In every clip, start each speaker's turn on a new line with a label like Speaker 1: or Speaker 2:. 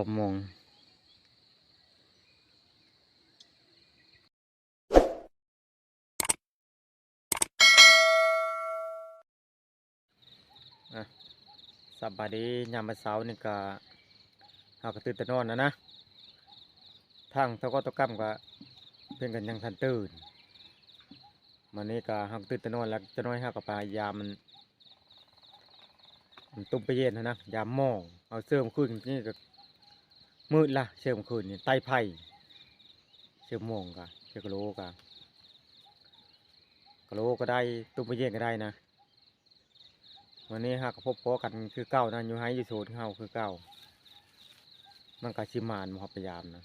Speaker 1: องโมงอะสบาดียามมื้อเช้านี่ก็เฮากตื่นแต่นอนนะนะทางตะกอตะกั่มก็เพิ่อนกันยังทันตื่นมื้อนี้ก็เฮากตื่นแต่นอนแล้วจะน้อยเฮาก็พยายามันมันตุ้มไปเย็นนะนะยามหมองเอาเสื้อมาคืนนี่ก็ มืดละเสื้อมคืนนี่ใต้ไผ่เสื้อหมงกะเสื้อกะโลกะกะโลก็ได้ตุ้มไปเย็นก็ได้นะวันนี้ฮะก็พบพอกันคือเก้านะอยู่ให้อยู่โซนเฮาคือเก้ามันก็ชิมานมาพยายามนะ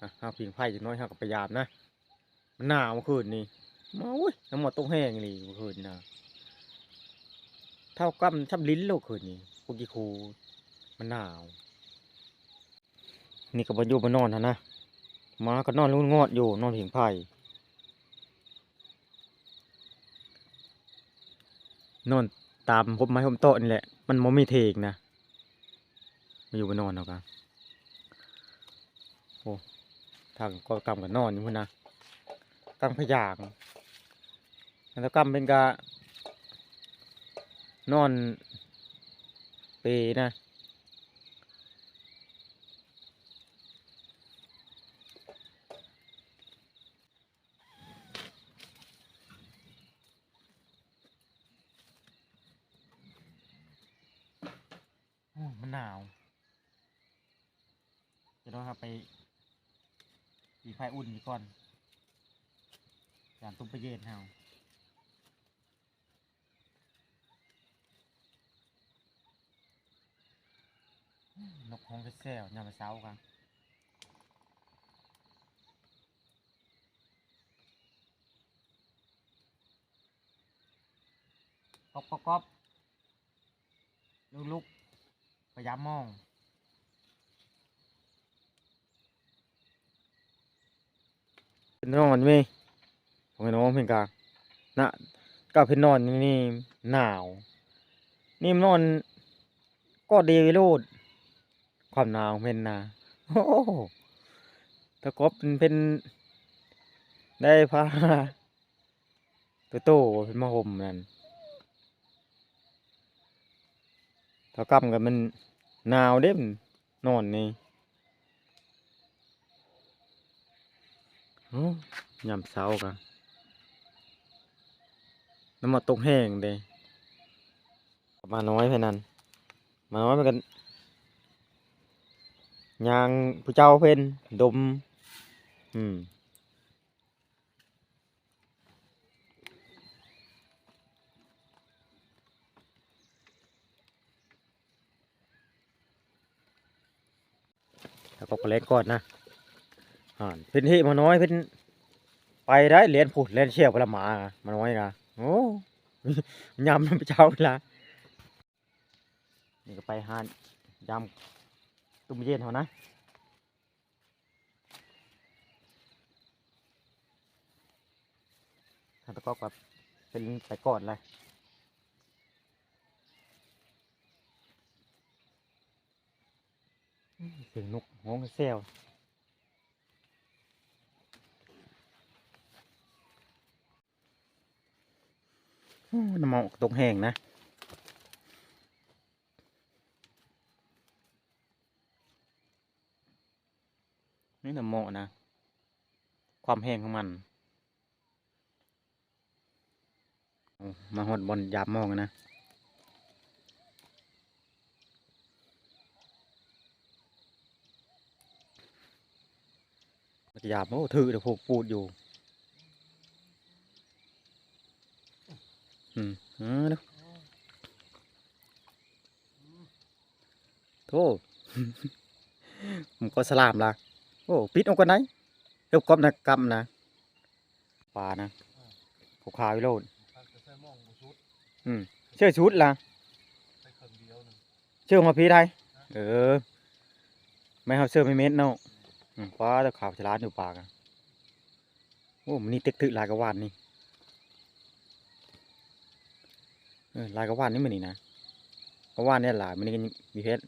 Speaker 1: อะเฮาพิงไผ่จักหน้อยเฮาก็พยายามนะมันหนาวเมื่อคืนนี่มาอุ้ยน้ำหมดต้องแห้งนี่เมื่อคืนนะเท่ากับชับลิ้นโลกคืนนี้พวกกีคูมันหนาว นี่ก็บอยู่บนนอนนะนะมาก็นอนรุ่นงอดอยู่นอนเพียงไผ่นอนตามพบไม้พบโต๊ะนี่แหละ มันมมีเทกนะมาอยู่บนนอนเอากันโอ้ทางก็กำกับนอนอยู่พุ่นนะกำพยางแล้วกำเป็นกะนอนเปนะ หนาว เดี๋ยวเราครับไปปีไฟอุ่นก่อนอย่างตุ้มไปเย็นเฮานกฮงเซลยามมาเช้ากันก๊อบก๊อบก๊อบลุกลุก พยายามมองเป็นนอนไหมผมเป็นน้องเพียงกลางนะก็เป็นนอนนี่หนาว นี่มันนอน ก็ดีวิโรดความหนาวเป็นนาโอ้ตะกบเป็นเป็นได้พาตัวโตเป็นมาห่มนั่น ถ้ากำกันมันหนาวเด้มนอนนี่ยามเช้ากันน้ำมันตกแห้งเด้มาน้อยเพื่นนันมาน้อยมันกันยางผู้เจ้าเพิ่นดม อืม แล้วก็เล่นก่อนนะอ่านเพิ่นที่มาน้อยเพิ่นไปได้เรียนผุดเรียนเชี่ยวพละหมามาน้อยนะโอ้ยำนไปเจ้าเวละนี่ก็ไปหานยำตุ้มเย็นเขานะทางตะกอกกับเป็นไปก่อนเลยอื้อเสียงนกห้องแซวน้ำมันตกแห้งนะนี่น้ำมาะนะ ความแห้งของมันมาหดบอลยามมองนะ มันจะยามโอ้ถือเดี๋ยวพวกปูดอยู่อืมเออเนะโธ่ผมก็สลามละโอ้ปิดเอากันไหนเรียบกอบนะกำนะปลานะขาวขาวโรด
Speaker 2: ถ้าจะใส่หม้องบ่ชุด
Speaker 1: เชื่อชุดละ
Speaker 2: เชื่องเดียวหนึง
Speaker 1: เชื่อมาพีไทยเออไม่เอาเชื่อไม่เม็ดเนาะ อืมปลาตะขาวฉลาดอยู่ปากอะโอ้มันนี่เต็กตึลายกระวานนี่เออลายกระวานนี่มันนี่นะกระวานเนี่ยหลายมันนี่ก็มีเพชร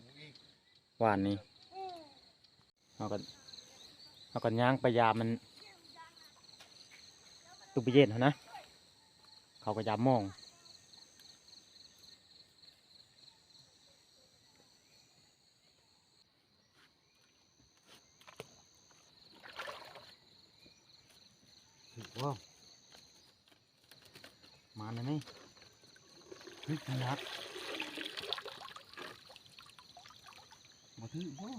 Speaker 1: วานนี่
Speaker 2: เอา
Speaker 1: กันเอากันย่างไปยามันตุปเย็นเขานะเขาก็ยามมอง ถือว่ามาเลยไหมเฮ้ยนักมาถือว่า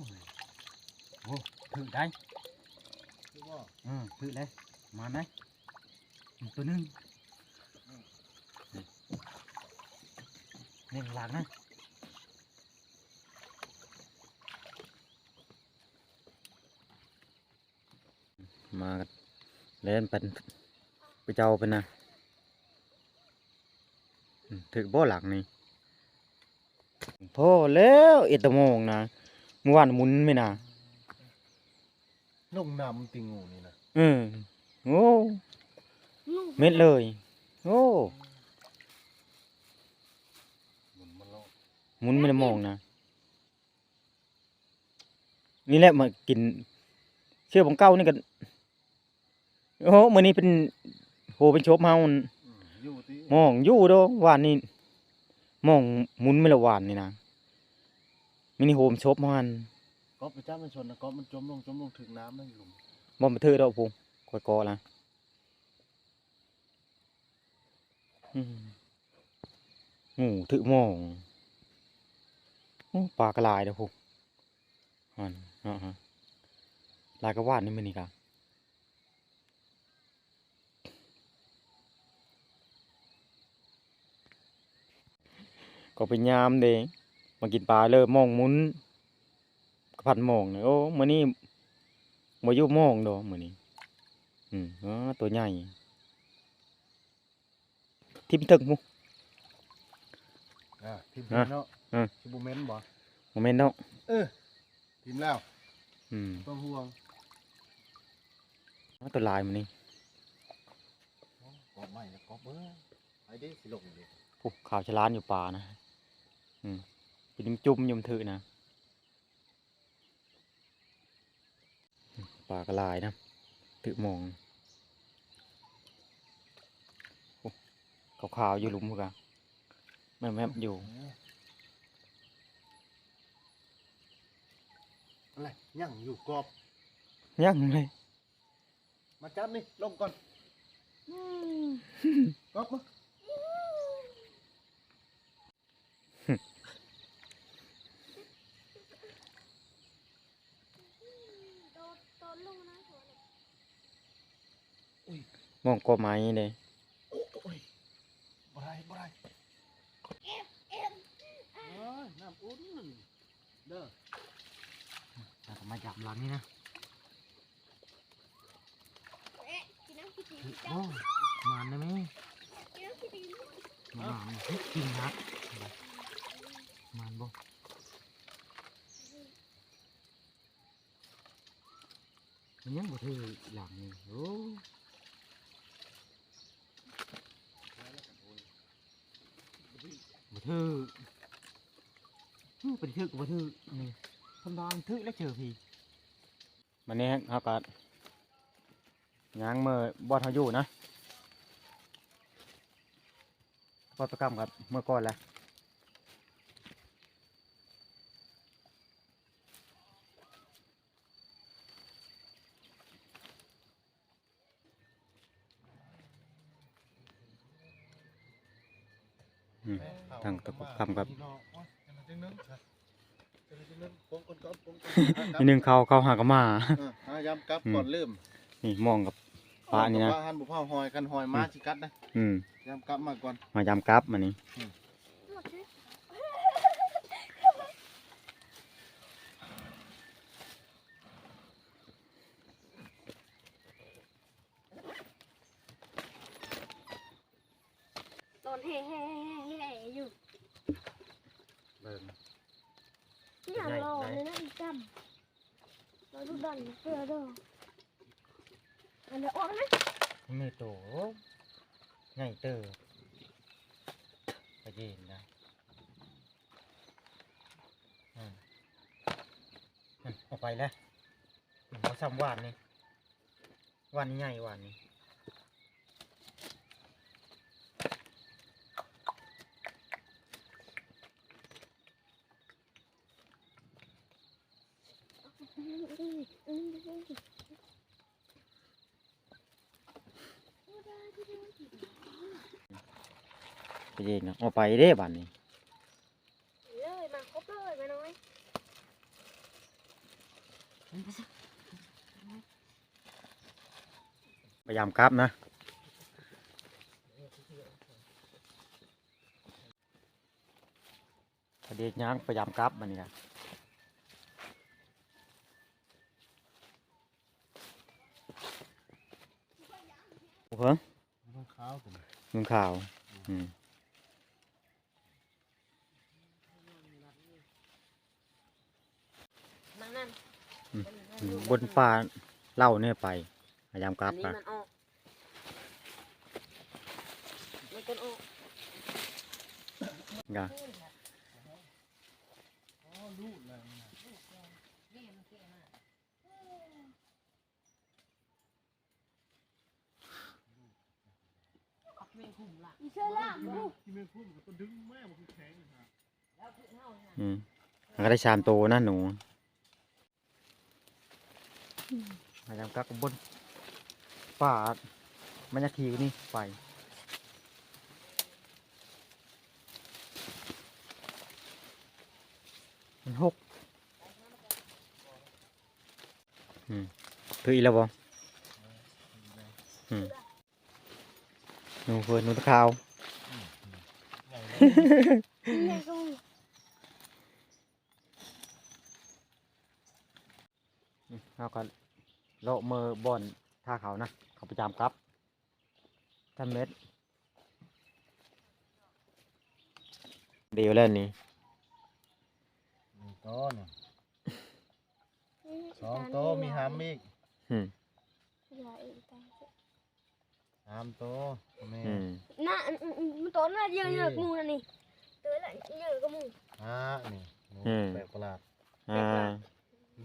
Speaker 1: โอ้ถือได้
Speaker 2: คือว่า
Speaker 1: เออถือเลยมาไหมตัวนึงนี่หลังนะมากัน เล่นเป็นไปเจ้าเป็นนะอืมถือบ่หลังนี่พอแล้วเอดตะโมงนะเมื่อวานหมุนไม่นา
Speaker 2: ลงน้ำมันติงงูนี่นะ
Speaker 1: อืมโอ้เม็ดเลย โอ้
Speaker 2: หมุนมันลอก
Speaker 1: หมุนไม่ได้มองนะนี่แหละมากินเชื่อของเก้านี่กัน โอ้มื่อนี้เป็นโหเป็นโชบเฮามัน
Speaker 2: อืมอยู่ที่
Speaker 1: มองอยู่เด้อวานนี่มองหมุนไม่ละวานนี่นะมินิโฮมโชบมัน
Speaker 2: ก๊อฟไปจ้ามันชนนะก๊อฟมันจมลงจมลงถึงน้ำนั่นหลุม
Speaker 1: บ่มาถือดอกพุงคอยกอละอืมงูถือมองโอ้ปลากระลายเด้อพุงอันอ่าฮะลายกระวาดนี่มันนี่กะ ก็เป็นยามเด้มากินปลาเลยมองหมุนกระพันมองเนี่ยโอ้มื้อนี้มาอยู่หมองดอกมื้อนี้อืมอ๋อตัวใหญ่ทิ่มถึกหมุ
Speaker 2: อ่าทีม
Speaker 1: อะ
Speaker 2: เนาะ
Speaker 1: อะ
Speaker 2: ชิบูเมนต์บ่
Speaker 1: โมเมนต์เนาะ
Speaker 2: เออทีมแล้ว
Speaker 1: อืม
Speaker 2: ต้องห่วง
Speaker 1: อ๋อตัวลายมันนี่
Speaker 2: ก๊อฟใหม่นะก๊อฟเอ้ยไปดิสิลงดิ
Speaker 1: ปุ๊ขาวฉลานอยู่ป่านะ อืมเป็นจุ่มๆอยุ่มนถือนะอืมป่ากระลายนะถือหมองโอ้ขาวๆอยู่หลุมพวกอะแม่แม่ๆอยู่
Speaker 2: อะไรยังอยู่กรอบ
Speaker 1: ยังเลย
Speaker 2: มาจับนี่ลงก่อนก๊อฟม
Speaker 1: มองก็ไม้เลย
Speaker 2: โอ้ยบ่ได้บ่ได้เอ้ยน้ำอุ่นเด้อ
Speaker 1: แล้วก็มาจับหลังนี่นะ โอ้มานได้ไหมมานเฮ้ยกินครับมานบ่มันยังบ่ถือหลังนี่โอ้บ่ถือฮู้เป็นถือกับบ่ถือนี่ธรรมดามันถือ แล้วเจอพี่มันนี้เฮาก็ย่างเมื่อบ่เฮาอยู่นะวัตกรรมครับเมื่อก่อนแหละทางตะกุกคำครับ นิดนึงเขาเขาหากนมา
Speaker 2: อ่ายำกลับ
Speaker 1: อืม
Speaker 2: ก่อนลืม
Speaker 1: นี่มองกับปลานี่นะ
Speaker 2: ว่าหันบุพเผาหอยกันหอยมาชิกัดนะ
Speaker 1: อืม
Speaker 2: ยำกลับมาก่อน
Speaker 1: มายำกลับมานี่
Speaker 3: ตอนแห่แห่แห่อยู่
Speaker 1: เบิ่ง
Speaker 3: นี่อย่างรอเลยนะอีกจำเราดูดันเสือเด้ออันเดี๋ยวออกนะ
Speaker 1: ไม่โตง่ายเตอไปเย็นนะอืมอืมเอาไปแล้วซ้ำหวานนี่หวานนี่ใหญ่หวานนี่ ไปเองนะเอาไปเด้บัดนี้
Speaker 3: เลยมาครบเลยมาน้อย
Speaker 1: พยายามกลับนะพอดีย่างพยายามกลับมันนี่นะโเพิ่ง
Speaker 2: มันขาวผม
Speaker 1: นุ่งข่าวอืม
Speaker 3: มานั่น
Speaker 1: อืมบนป่าเล่าเนี่ยไปพยายามกลั
Speaker 3: อั
Speaker 1: บ
Speaker 3: นนี้
Speaker 1: ไป
Speaker 3: มันออกมันก็ออก
Speaker 1: กะ
Speaker 2: อ๋อลูกแล้วนะ
Speaker 3: อีเชื่อล่ะ
Speaker 2: ที่แม่ที่แม่พูดมันก็ดึงแม่มันคือแข็งนะฮะ
Speaker 1: อืมมันก็ได้ชามโตนะหนูพยายามกลับบนป่ามันจะทีกว่านี่ไปมันหกอืมคืออีแล้วบ่อืมหนูเพื่อนหนูตะขาว
Speaker 2: ใหญ่ เลย
Speaker 3: แม่ก็
Speaker 1: อืมเราก็โละมือบอนท่าเขานะ เขาประจำครับท่านเม็ดเดียวแล้วนี่
Speaker 2: หนึ่งโตะเนี่ยสองโตะมีหามอีก
Speaker 1: อืม
Speaker 2: สามโตะแม่
Speaker 1: อืม
Speaker 3: น่ะมันตัวน่ะเยอะเยอะมูน่ะนี่ตัวละเยอะก็มู
Speaker 2: ห้านี่หนูแปลกประหลาด
Speaker 1: อ่า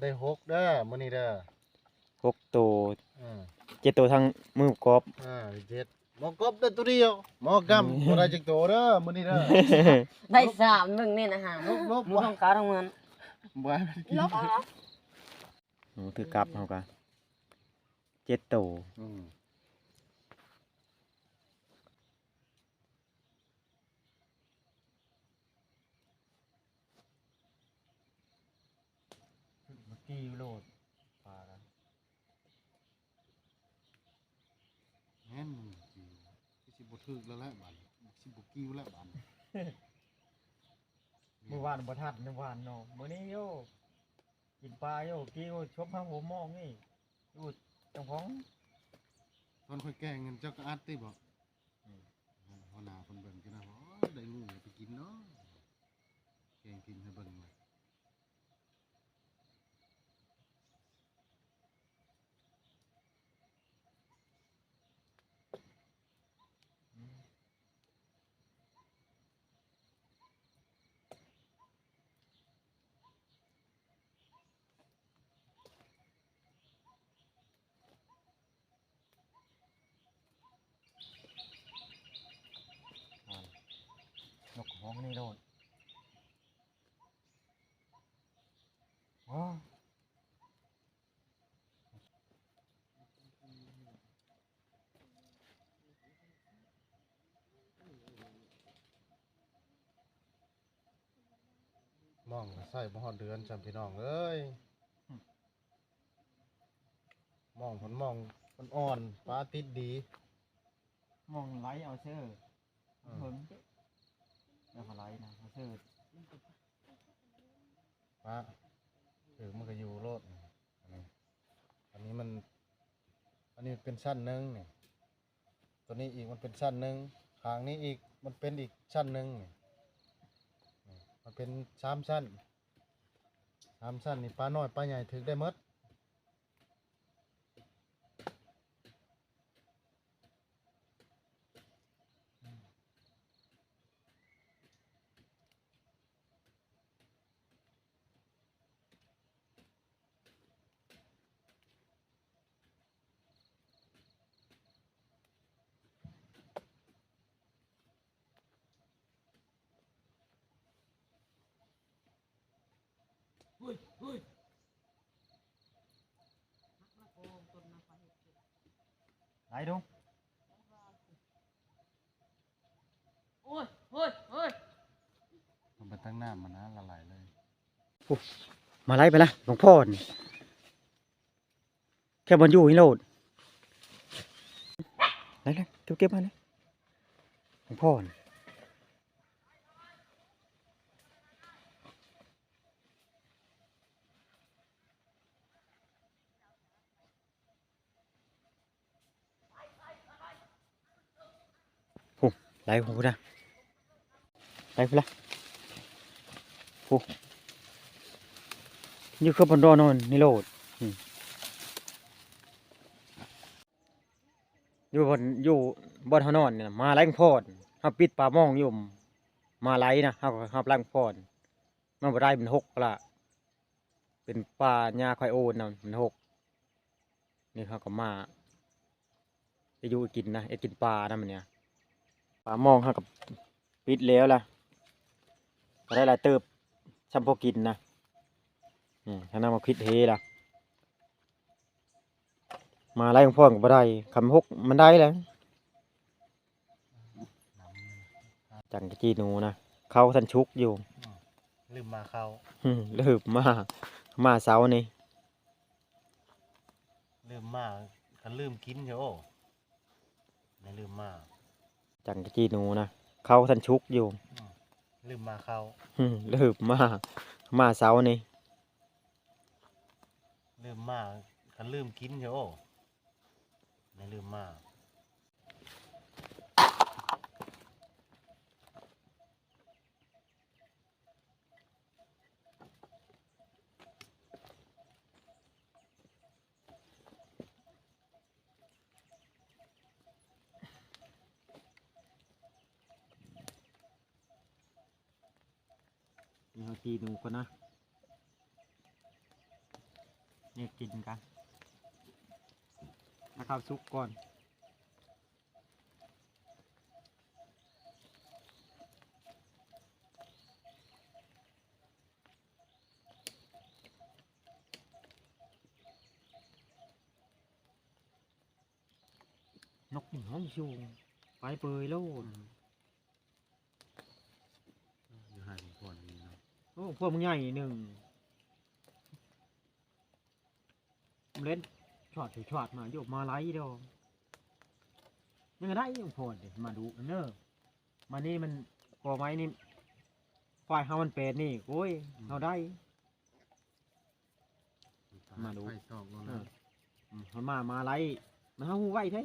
Speaker 2: ได้หกเด้อมื้อนี้เด้อ
Speaker 1: หกตัว
Speaker 2: อ่า
Speaker 1: เจ็ดตัวทั้งมือกอบ
Speaker 2: อ่าเจ็ดหมอกบได้ตัวเดียวหมอกำบ่ได้จักโตเด้อมื้อนี้เด้อ
Speaker 4: ได้สามหนึ่งนี่นะฮะ
Speaker 2: ลบลบ
Speaker 4: มึง
Speaker 2: บ่
Speaker 4: ต้องการทั้งมัน
Speaker 2: บ่ให้มันกิน
Speaker 3: ล็อกเอา
Speaker 1: หนูถือกลับเขากะเจ็ดตัว
Speaker 2: อืม
Speaker 1: เมื่อกี้โลดปลา
Speaker 2: แม่นมึงสิสิบ่ถึกแล้วแหละบัดสิบ่กิ้วแล้วบัด
Speaker 1: เมื่อวานประทัดเมื่อวานเนาะมื่อนี้โยกินปลาโยกิ้วชบห้าหัวมองนี่ดูเจังของ
Speaker 2: ตอนค่อยแก้เงินเจ้าก็อัดติบ่
Speaker 1: อืม
Speaker 2: หัวหน้าเพิ่นเบิ่งกันนะว่าโอ้ยได้งูไปกินเนาะแกงกินให้เบิ่งเลย
Speaker 1: นกห้องนี่ โดนว้าว
Speaker 2: มองก็ใส่บ่ฮอดเดือนจำพี่น้องเอ้ยมองผลมองมันอ่อนฟ้าติดดี
Speaker 1: มองไลท์เอาเชื่อ
Speaker 2: อืม
Speaker 1: เพิ่ง แล้วก็ไหลนะเอาเชื่อ
Speaker 2: ฟ้าถือมันก็อยู่โลดอันนี้อันนี้มัน อันนี้เป็นชั้นหนึ่งเนี่ยตัวนี้อีกมันเป็นชั้นหนึ่งข้างนี้อีกมันเป็นอีกชั้นหนึ่งเนี่นี่มันเป็นสามชั้นสามชั้นนี่ปลาน้อยปลาใหญ่ถือได้หมด
Speaker 1: ไหลดู
Speaker 4: โอ้ยโอ้ยโอ้ย
Speaker 2: มันไปตั้งหน้ามันนะละลายเลย
Speaker 1: มาไล่ไปละหลวงพ่อนี่แค่บอลอยู่ให้โลดไหนเลยเก็บเก็บมาเลยหลวงพ่อนี่โอ้ ไหลของกูนะไหลไปละโอ้อยู่คือบนดอนอนนี่โลดอยู่บนอยู่บนเฮานอนเนี่ยมาไล่พอดเฮาปิดปลามองอยู่มาไล่นะเฮาก็เฮาไล่พอดมันบ่ได้เป็นหกละเป็นปลาหญ้าควายโอนนะมันหกนี่เขาก็มาไปอยู่กินนะเอ็ดกินปลานะมันเนี่ย ปลามองเฮากับปิดแล้วล่ะก็ได้หลายเติบช่ำพอกินนะนี่ถ้านำมาคิดเฮล่ะ มาไล่ของพ่อกับบ่ได้คำฮกมันได้แล้วจังกะจีหนูนะเข้าทันชุกอยู่
Speaker 2: ลืมมาเข้า
Speaker 1: หึลืมมา มาเสาร์นี่
Speaker 2: ลืมมาคันลืมกินเถอะไม่ลืมมา
Speaker 1: จังกะจีหนูนะเข้าทันชุกอยู่
Speaker 2: ลืมมาเข้า
Speaker 1: หึลืมมามาเสาร์นี่
Speaker 2: ลืมมาคันลืมกินเถอะไม่ลืมมา
Speaker 1: เอาจีหนูก่อนนะเนี่ยกินกันนะข้าวซุกก่อนนกนี่ห้องชูไปเปยโลด
Speaker 2: อยู่ห่างก่อนนี่เนาะ
Speaker 1: โอ้พวกมึงใหญ่หนึ่งมึงเล่นช็อตถือช็อตมาโยกมาไล่เดียวยังไงได้ยังพอเดี๋ยวมาดูกันเนอะมานี่มันกอไม้นี่ฝ่ายเฮามันเป็ดนี่โอ้ยเฮาได้ มาดู
Speaker 2: ไฟตอกแล้ว
Speaker 1: เอ
Speaker 2: นะ
Speaker 1: ออืมมันมามาไล่มันเฮาหูไว้แท้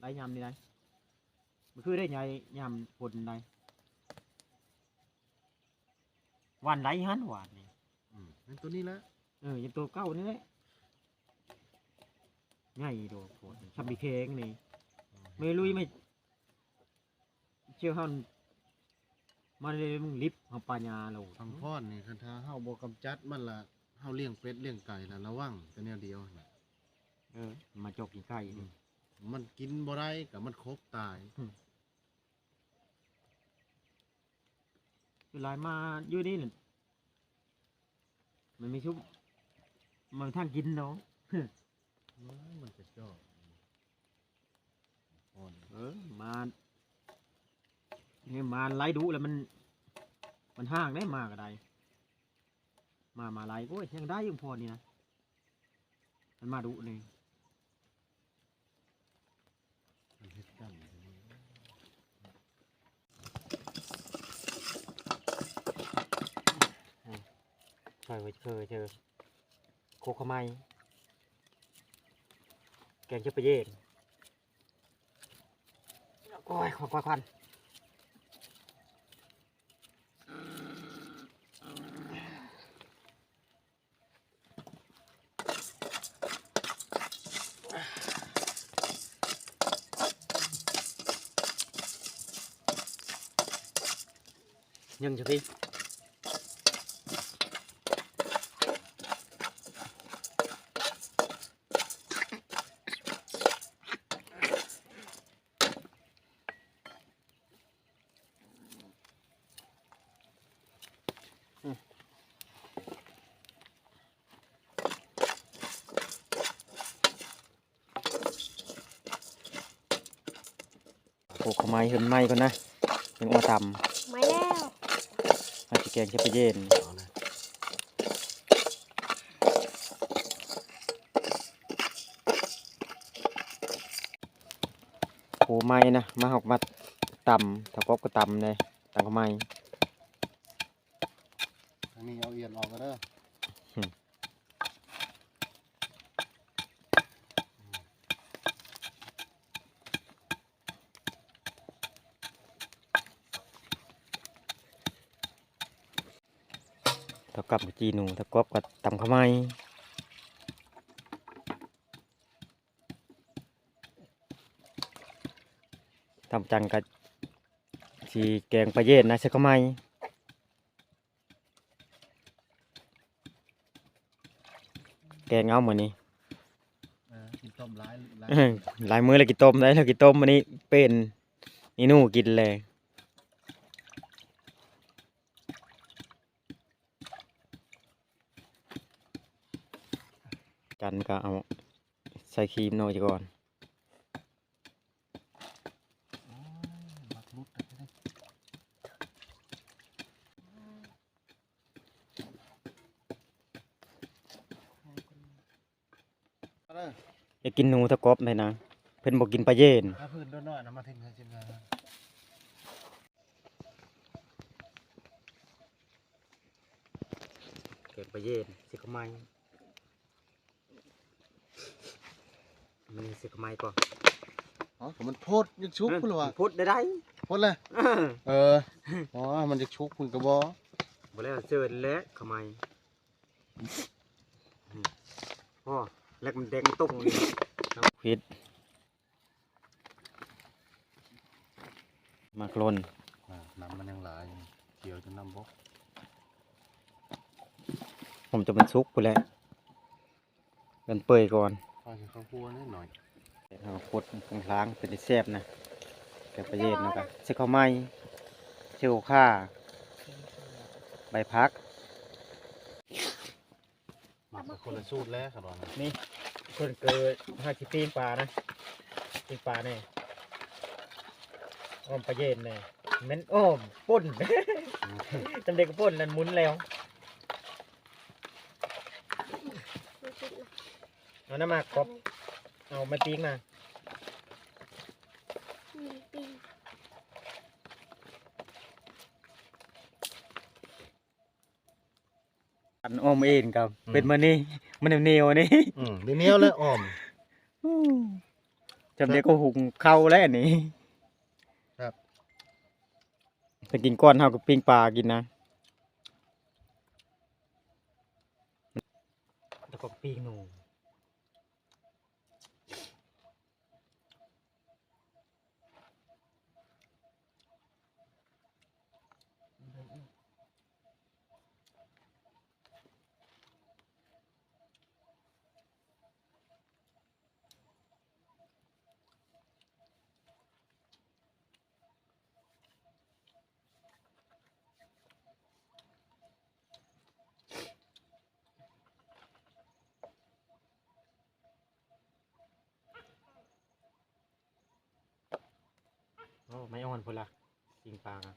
Speaker 1: ไล่ยำนี่ได้มันคือได้ไงยำผลได้ วันไล่หันหวานนี่
Speaker 2: อืมนั่นตัวนี้ละ
Speaker 1: เออยังตัวเก้านี่แหละง่ายโดดโผล่ชับบีเคงนี่ไม่ลุยไม่เชื่อหันมาเลยมึงลิฟต์เอาปัญญาเรา
Speaker 2: ทำพอดนี่คันท้าเฮาบ่กำจัดมันละเฮาเลี้ยงเป็ดเลี้ยงไก่ละระวังแต่แนวเดียวน่ะ
Speaker 1: เออมาจกกินไก่นี่
Speaker 2: มันกินบ่ได้กับมันครบตาย
Speaker 1: เวลามาอยู่นี่น่ะมันไม่ชุบมันทางกินเนาะ
Speaker 2: มันจะชอบอ่อน
Speaker 1: เออมาเนี่ยมาไล่ดูแล้วมัน มันห่างได้มาก็ได้มามาไล่โอ้ยยังได้อยังพอนี่นะมันมาดูเลย
Speaker 2: มันเฮ็ดกัน
Speaker 1: เคยเคยเจอโคขมายแกงเชือไปเย็นโอ้ยขวควันยังจะพี่ โขกขมายเห็นไม้ก่อนนะยังอ้อตำ
Speaker 3: ไม่แล้ว
Speaker 1: อาจจะแกงแค่ไปเย็นโขไม่นะ มาหอกมาตำถ้าพบก็ตำเลยต่า
Speaker 2: งขมาย ก
Speaker 1: ลับกับจีหนูถ้ากบก็ตำข้าวไม้ตำจังกับสีแกงปลาเย็นนะใส่ข้าวไม้แกงเอาเหมือนนี้
Speaker 2: เออกินต้มร้ายร้าย
Speaker 1: อื้อหลายมื้อแล้วกินต้มได้แล้วกินต้มอันนี้เป็นนี่หนูกินเลย กันก็เอาใส่ครีมหน่อยก่อน
Speaker 2: มักลุดแต่ก็ได้เอาเลย
Speaker 1: อยากกินหนูตะกบเลยนะ เพิ่นบอกกินปลาเย็น
Speaker 2: ถ้าพื้นโดนน้อยนะมาทิ้งให้ชิมนะ
Speaker 1: แกงปลาเย็นสิขมายมั นสิขมายก่อน
Speaker 2: อ๋อผมมันโพดยังชุกคุณหรอวะ
Speaker 1: พูดได้ได้
Speaker 2: โพดเลยเอออ๋อมันจะชุกคุณกระบอ
Speaker 1: บ่แล้วเจินแล้วขมายอ๋อแล้วมันแดงตุ้งนี่พิษมากลน
Speaker 2: อ่าน้ำมันยังหลายอยู่เกี่ยวจนน้ำบก
Speaker 1: ผมจะมันซุกไปแล้วกันเปื่อยก่อน
Speaker 2: พอจะเข้าครัวนิดหน่อย
Speaker 1: เอาขดล้างๆเป็นแซ่บนะแกงปลาเย็นเนาะกันใส่ข้าวไหม้เชี่ยวข่าใบพัก
Speaker 2: หมักเป็นคนละสูตรแล้วครับตอนนี้
Speaker 1: นี่คนเกิดห้าชิปีนปลานะปีนปลาเนี่ยอ้อมปลาเย็นเนี่ยแมันอ้อมป่นจำเด็กก็ป่นนั่นหมุนแล้ว
Speaker 3: ไม่คิดนะ
Speaker 1: เอาน้ำมากรอบเอามาปิ้งมา
Speaker 3: อืมปีน
Speaker 1: อันอ้อมเองกับ เป็นมันนี่มันเหนียวๆนี่
Speaker 2: อืมเดี๋ยวนี้แล้วอ้อม
Speaker 1: จำเด็กก็หุงเข้าวแล้วอันนี่
Speaker 2: ครับ
Speaker 1: ไปกินก้อนเท่ากับปิ้งปลากินนะแล้วก็ปิ้งหนู โอ้ไม่อ่อนพุ่นละปิ้งปลาอะ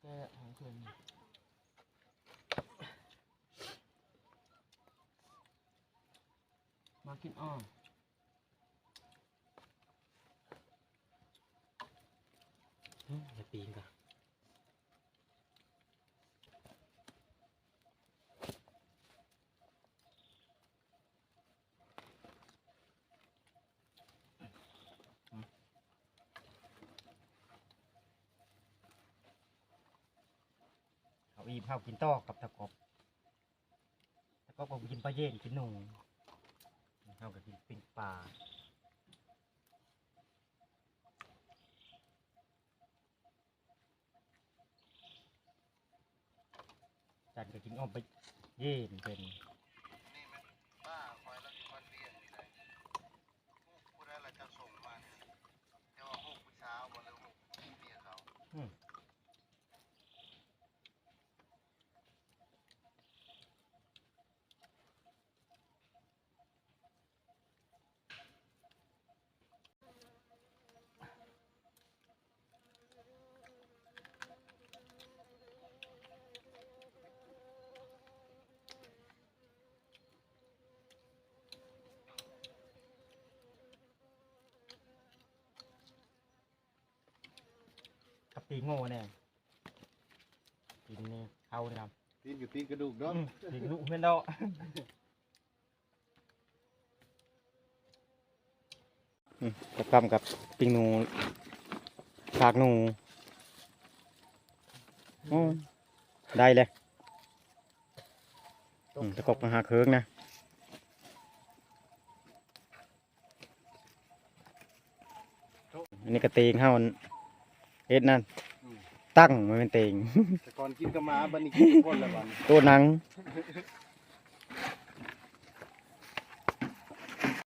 Speaker 4: แต่ของเพิ่นมากินอ้อม
Speaker 1: อืมอย่าปิ้งกัน บข้าวกินต้อกับตะกบตะกบก็กินปลาเย็นกินหนูข้าวก็กินปิ้งปลาจันก็กินอ้อมไปเย็นเป็น
Speaker 2: ป้าคอยแล้วคอยเลี้ยงนี่ได้ผู้ใดละจะส่งมาเนี่ยเดี๋ยวเอาหกผู้เช้าบ่หรือหกเมียเขา
Speaker 1: อืม ปีกโง่แน่กินนี่เข้านี่ครับ
Speaker 2: ตีนกับตีนกระดูกเนาะ
Speaker 1: อืมปีกลูกเพื่อนดอกอืมกับกำกับปิงหนูฉากหนูอืมได้เลยอืมตะกบมาหาเคิงนะอันนี้ก็เตงเฮาเฮ็ดนั่น ตั้งมันเป็นเตง
Speaker 2: แต่ก่อนกินกับหมาบัดนี้กินกับคนละบัด
Speaker 1: ตัวหนัง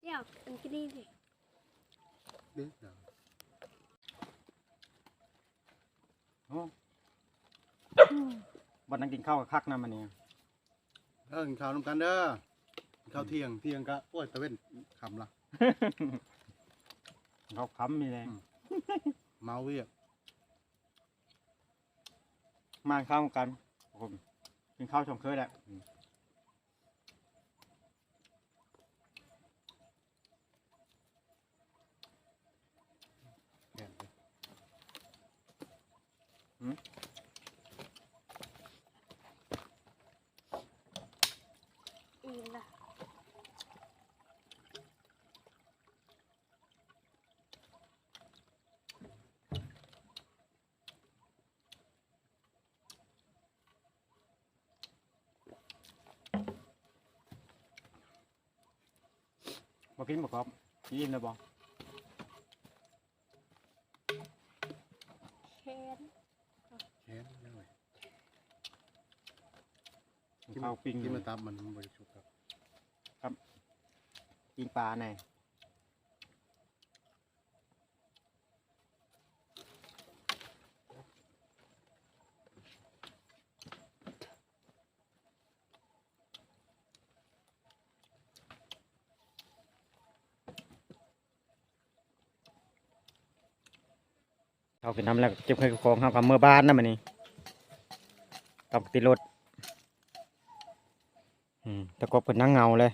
Speaker 3: เดี๋ยวมันก็ดีสิ
Speaker 2: เด้อ
Speaker 1: วันนั้นกินข้าวกับคักนะมันนี่
Speaker 2: เออกินข้าวนํกันเด้อกินข้าวเที่ยงเที่ยงก็โอ้ยตะเว้นคำละ
Speaker 1: เขาค้ำมีเลย
Speaker 2: เมาเวียก
Speaker 1: มาข้าวกันผมกินข้าวชมเคยแหละอืม
Speaker 2: แก่นเลย
Speaker 3: อีกละ
Speaker 1: บอกกินบอกครับกินเลยบอก
Speaker 3: แค้น
Speaker 2: แค้นเลย
Speaker 1: กินข้าวปิ้ง
Speaker 2: กินมาตามมันบริสุทธิ์ครับ
Speaker 1: ปิ้งปลาแน่ เอาไปนำแล้วเก็บเคยของเขากับเมื่อบ้านนะมันนี่ตับติดรถอืมตะกบเป็นนั่งเงาเลย